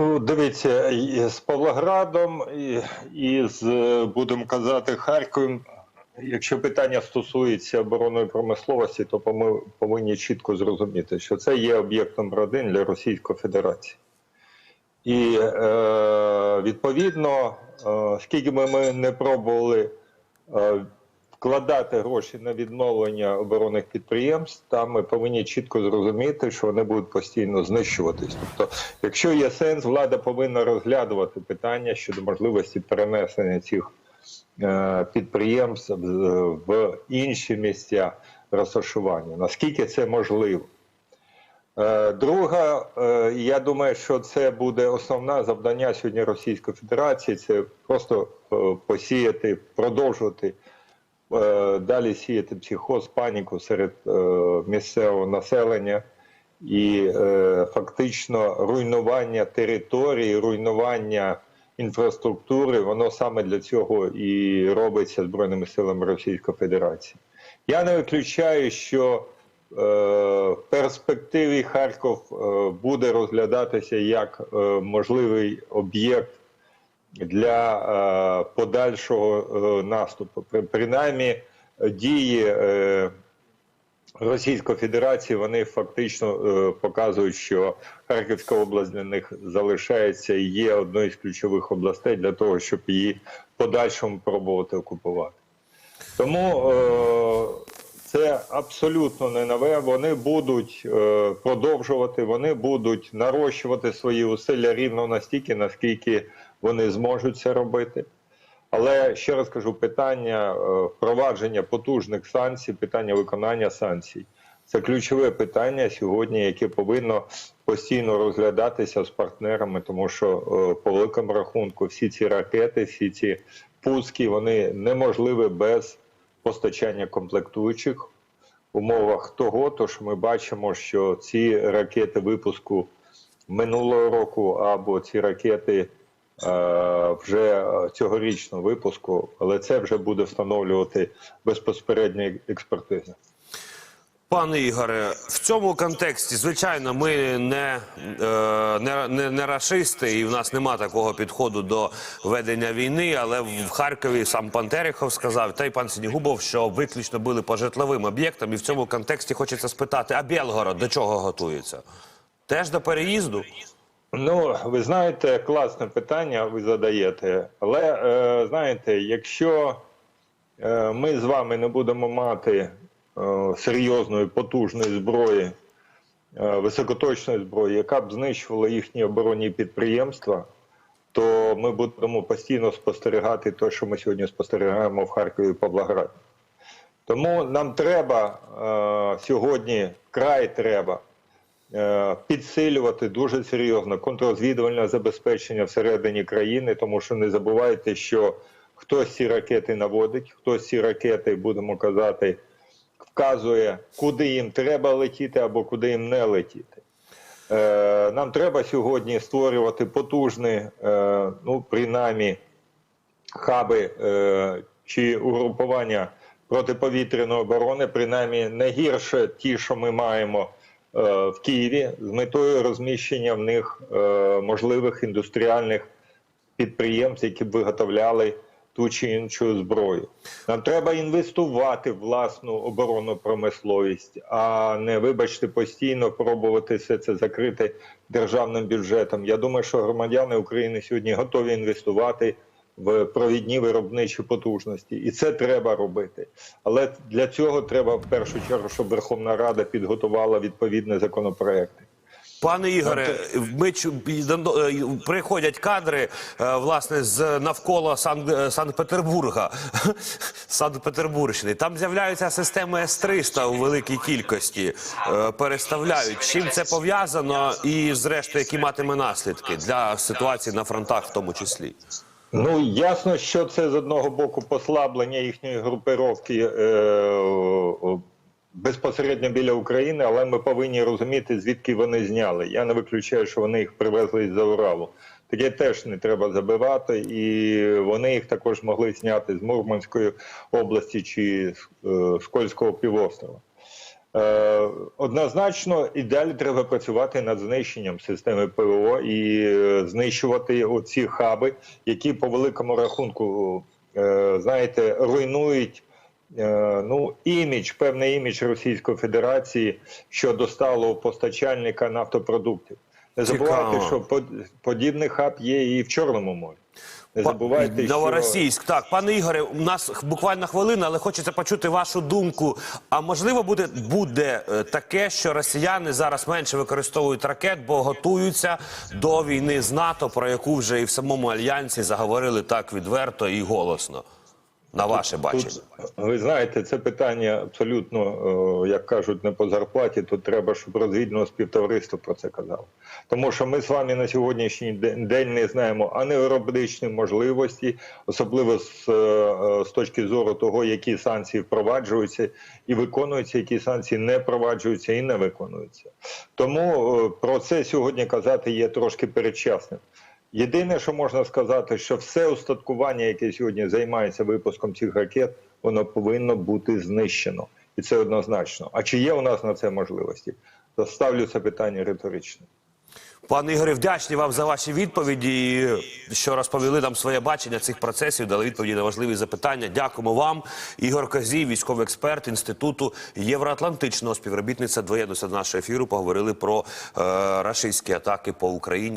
Ну, дивіться, з Павлоградом і, з, будемо казати, Харковом. Якщо питання стосується оборонної промисловості, то ми повинні чітко зрозуміти, що це є об'єктом номер один для Російської Федерації. І е, відповідно, е, скільки би ми не пробували е, вкладати гроші на відновлення оборонних підприємств, там ми повинні чітко зрозуміти, що вони будуть постійно знищуватись. Тобто, якщо є сенс, влада повинна розглядувати питання щодо можливості перенесення цих е, підприємств в- в інші місця розташування. Наскільки це можливо? Е, Друга, е, я думаю, що це буде основне завдання сьогодні Російської Федерації. Це просто е, посіяти, продовжувати е, далі сіяти психоз, паніку серед е, місцевого населення і е, фактично руйнування території, руйнування інфраструктури, воно саме для цього і робиться Збройними силами Російської Федерації. Я не виключаю, що е, в перспективі Харків е, буде розглядатися як е, можливий об'єкт для е, подальшого е, наступу. При- Принаймні, дії е, Російської Федерації вони фактично показують, що Харківська область для них залишається і є одною з ключових областей для того, щоб її подальшому пробувати окупувати. Тому це абсолютно не нове. Вони будуть е, продовжувати, вони будуть нарощувати свої усилля рівно настільки, наскільки вони зможуть це робити. Але ще раз кажу, питання е, впровадження потужних санкцій, питання виконання санкцій це ключове питання сьогодні, яке повинно постійно розглядатися з партнерами, тому що е, по великому рахунку всі ці ракети, всі ці пуски, вони неможливі без постачання комплектуючих умовах того, то що ми бачимо, що ці ракети випуску минулого року або ці ракети вже е, цьогорічного випуску, але це вже буде встановлювати безпосередньо експертиза. Пане Ігоре, в цьому контексті, звичайно, ми не, е, не, не, не рашисти, і в нас нема такого підходу до ведення війни. Але в Харкові сам пан Терехов сказав, та й пан Сінігубов, що виключно були по житловим об'єктам. І в цьому контексті хочеться спитати: а Білгород до чого готується? Теж до переїзду? Ну, ви знаєте, класне питання ви задаєте. Але е, знаєте, якщо е, ми з вами не будемо мати е, серйозної потужної зброї, е, високоточної зброї, яка б знищувала їхні оборонні підприємства, то ми будемо постійно спостерігати те, що ми сьогодні спостерігаємо в Харкові і Павлограді. Тому нам треба е, сьогодні, вкрай треба підсилювати дуже серйозно контррозвідувальне забезпечення всередині країни, тому що не забувайте, що хтось ці ракети наводить, хтось ці ракети, будемо казати, вказує, куди їм треба летіти або куди їм не летіти. Е, Нам треба сьогодні створювати потужні, е, ну принаймні, хаби е, чи угрупування протиповітряної оборони, принаймні не гірше ті, що ми маємо е, в Києві, з метою розміщення в них е, можливих індустріальних підприємств, які б виготовляли ту чи іншу зброю. Нам треба інвестувати в власну оборонну промисловість, а не, вибачте, постійно пробувати все це закрити державним бюджетом. Я думаю, що громадяни України сьогодні готові інвестувати в провідні виробничі потужності, і це треба робити. Але для цього треба в першу чергу, щоб Верховна Рада підготувала відповідні законопроекти. Пане Ігоре, ми е, приходять кадри е, власне з навколо Сан- е, Санкт-Петербурга, Санкт-Петербурщини. Там з'являються системи С-300 у великій кількості, переставляють. Чим це пов'язано, і зрештою, які матиме наслідки для ситуації на фронтах, в тому числі. Ну ясно, що це з одного боку послаблення їхньої групировки е, безпосередньо біля України, але ми повинні розуміти, звідки вони зняли. Я не виключаю, що вони їх привезли з-за Уралу. Таке теж не треба забивати, і вони їх також могли зняти з Мурманської області чи з е, з Кольського півострова. Е, однозначно і далі треба працювати над знищенням системи ПВО і е, знищувати оці хаби, які по великому рахунку, е, знаєте, руйнують ну, імідж, певний імідж Російської Федерації щодо сталого постачальника нафтопродуктів. Не Цікаво. забувайте, що под- подібний хаб є і в Чорному морі. Не забувайте, що Новоросійськ. Так, пане Ігоре, у нас буквально хвилина, але хочеться почути вашу думку. А можливо, буде, буде е, таке, що росіяни зараз менше використовують ракет, бо готуються до війни з НАТО, про яку вже і в самому альянсі заговорили так відверто і голосно. На ваше бачення. Тут, ви знаєте, це питання абсолютно, е, як кажуть, не по зарплаті. Тут треба, щоб розвідного співтовариство про це казало. Тому що ми з вами на сьогоднішній день не знаємо ані виробничні можливості, особливо з, е, е, з точки зору того, які санкції впроваджуються і виконуються, які санкції не впроваджуються і не виконуються. Тому про це сьогодні казати є трошки передчасним. Єдине, що можна сказати, що все устаткування, яке сьогодні займається випуском цих ракет, воно повинно бути знищено, і це однозначно. А чи є у нас на це можливості? Ставлю це питання риторично. Пане Ігоре, вдячні вам за ваші відповіді, що розповіли нам своє бачення цих процесів, дали відповіді на важливі запитання. Дякуємо вам. Ігор Козій, військовий експерт інституту євроатлантичного співробітниця. Доєднуся до нашого ефіру. Поговорили про е, рашистські атаки по Україні.